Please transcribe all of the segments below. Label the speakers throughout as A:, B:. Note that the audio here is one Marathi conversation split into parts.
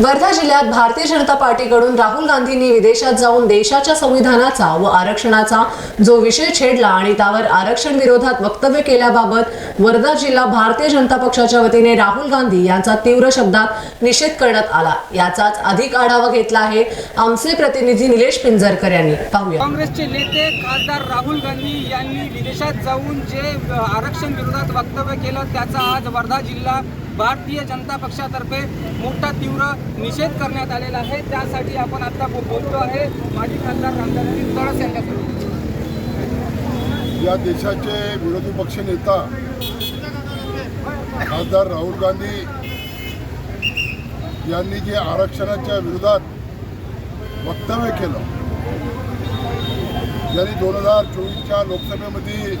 A: वर्धा जिल्ह्यात भारतीय जनता पार्टीकडून राहुल गांधींनी विदेशात जाऊन देशाच्या संविधानाचा व आरक्षणाचा जो विषय छेडला आणि त्यावर आरक्षण विरोधात वक्तव्य केल्याबाबत वर्धा जिल्हा भारतीय जनता पक्षाच्या वतीने राहुल गांधी यांचा तीव्र शब्दात निषेध करण्यात आला. याचाच अधिक आढावा घेतला आहे आमचे प्रतिनिधी निलेश पिंजरकर यांनी. पाहूया.
B: काँग्रेसचे नेते खासदार राहुल गांधी यांनी विदेशात जाऊन जे आरक्षण विरोधात वक्तव्य केलं त्याचा आज वर्धा जिल्हा भारतीय जनता पक्षातर्फे मोठा तीव्र निषेध करण्यात आलेला आहे. त्यासाठी आपण आता बोलतो आहे माजी खासदार रामदासजी तळस यांच्याकडून
C: या देशाचे विरोधी पक्ष नेता खासदार राहुल गांधी यांनी जे आरक्षणाच्या विरोधात वक्तव्य केलं यांनी दोन हजार चोवीसच्या लोकसभेमध्ये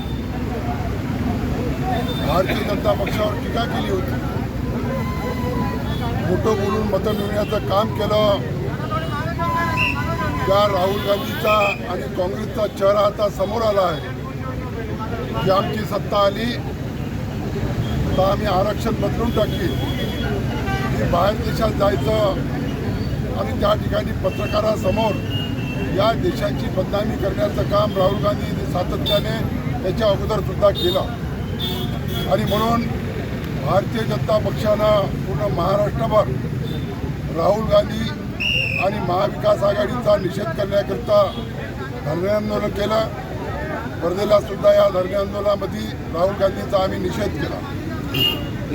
C: भारतीय जनता पक्षावर टीका केली होती. मोठं बोलून मतं मिळण्याचं काम केलं. त्या राहुल गांधीचा आणि काँग्रेसचा चेहरा आता समोर आला आहे. की आमची सत्ता आली तर आम्ही आरक्षण बदलून टाकली. की बाहेर देशात जायचं आणि त्या ठिकाणी पत्रकारासमोर या देशाची बदनामी करण्याचं काम राहुल गांधी सातत्याने त्याच्या अगोदरसुद्धा केलं. आणि म्हणून भारतीय जनता पक्षानं पूर्ण महाराष्ट्रभर राहुल गांधी आणि महाविकास आघाडीचा निषेध करण्याकरिता धरणे आंदोलन केलं. वर्धेला सुद्धा या धरणे आंदोलनामध्ये राहुल गांधीचा आम्ही निषेध केला.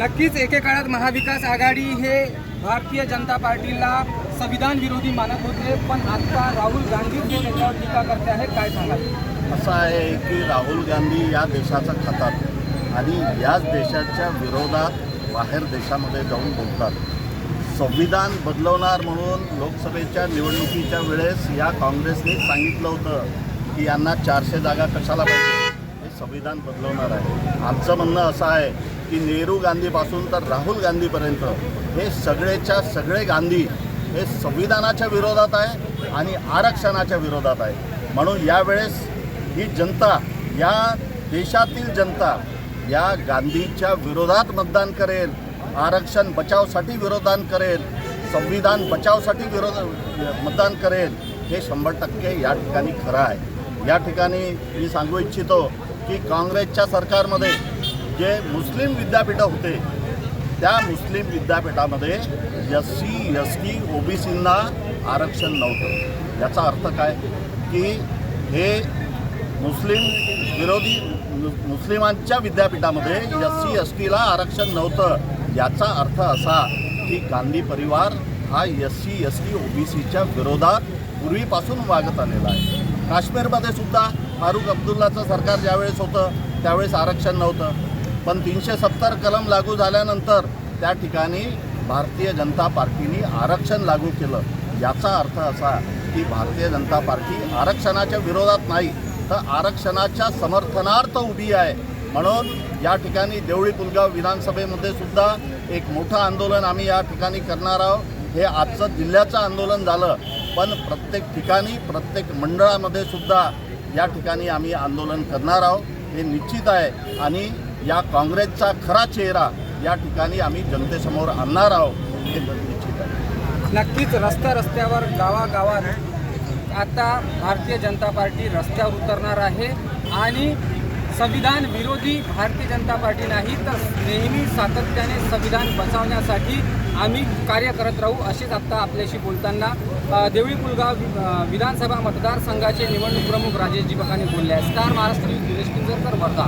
B: नक्कीच एकेकाळात महाविकास आघाडी हे भारतीय जनता पार्टीला संविधान विरोधी मानत होते पण आता राहुल गांधी जे त्याच्यावर टीका करते आहे काय सांगाल?
D: असं आहे की राहुल गांधी या देशाचा खातात. आणि याच देशाच्या विरोधात बाहेर देशामध्ये जाऊन बोलतात. संविधान बदलवणार म्हणून लोकसभेच्या निवडणुकीच्या वेळेस या काँग्रेसने सांगितलं होतं की यांना चारशे जागा कशाला पाहिजे? हे संविधान बदलवणार आहे. आमचं म्हणणं असं आहे की नेहरू गांधीपासून तर राहुल गांधीपर्यंत हे सगळेच्या सगळे गांधी हे संविधानाच्या विरोधात आहे आणि आरक्षणाच्या विरोधात आहे. म्हणून यावेळेस ही जनता या देशातील जनता या गांधीच्या विरोधात मतदान करेल. आरक्षण बचावसाठी विरोधान करेल. संविधान बचावसाठी विरोध मतदान करेल. हे शंभर टक्के या ठिकाणी खरं आहे. या ठिकाणी मी सांगू इच्छितो की काँग्रेसच्या सरकारमध्ये जे मुस्लिम विद्यापीठं होते त्या मुस्लिम विद्यापीठामध्ये S C S T O B सींना आरक्षण नव्हतं. याचा अर्थ काय? की हे मुस्लिम विरोधी मुस्लिमांच्या विद्यापीठामध्ये एस सी एस टीला आरक्षण नव्हतं. याचा अर्थ असा की गांधी परिवार हा S C S T O B सीच्या विरोधात पूर्वीपासून वागत आलेला आहे. काश्मीरमध्ये सुद्धा फारुख अब्दुल्लाचं सरकार ज्यावेळेस होतं त्यावेळेस आरक्षण नव्हतं. पण तीनशे सत्तर कलम लागू झाल्यानंतर त्या ठिकाणी भारतीय जनता पार्टीने आरक्षण लागू केलं. याचा अर्थ असा की भारतीय जनता पार्टी आरक्षणाच्या विरोधात नाही. तर आरक्षणाच्या समर्थनार्थ उभी आहे. म्हणून या ठिकाणी देवळी पुलगाव विधानसभेमध्ये सुद्धा एक मोठं आंदोलन आम्ही या ठिकाणी करणार आहोत. हे आजचं जिल्ह्याचं आंदोलन झालं. पण प्रत्येक ठिकाणी प्रत्येक मंडळामध्ये सुद्धा या ठिकाणी आम्ही आंदोलन करणार आहोत. हे निश्चित आहे. आणि या काँग्रेसचा खरा चेहरा या ठिकाणी आम्ही जनतेसमोर आणणार आहोत. हे निश्चित आहे.
B: नक्कीच रस्त्या रस्त्यावर गावागावात आता भारतीय जनता पार्टी रस्त्यावर उतरणार आहे आणि संविधान विरोधी भारतीय जनता पार्टी नाही तर नेहमी सातत्याने संविधान बचावण्यासाठी आम्ही कार्य करत राहू असेच आत्ता आपल्याशी बोलताना देवळी पुलगाव विधानसभा मतदारसंघाचे निवडणूक प्रमुख राजेशजी बकानी बोलले आहे स्टार महाराष्ट्र न्यूज निलेश पिंजरकर वर्धा.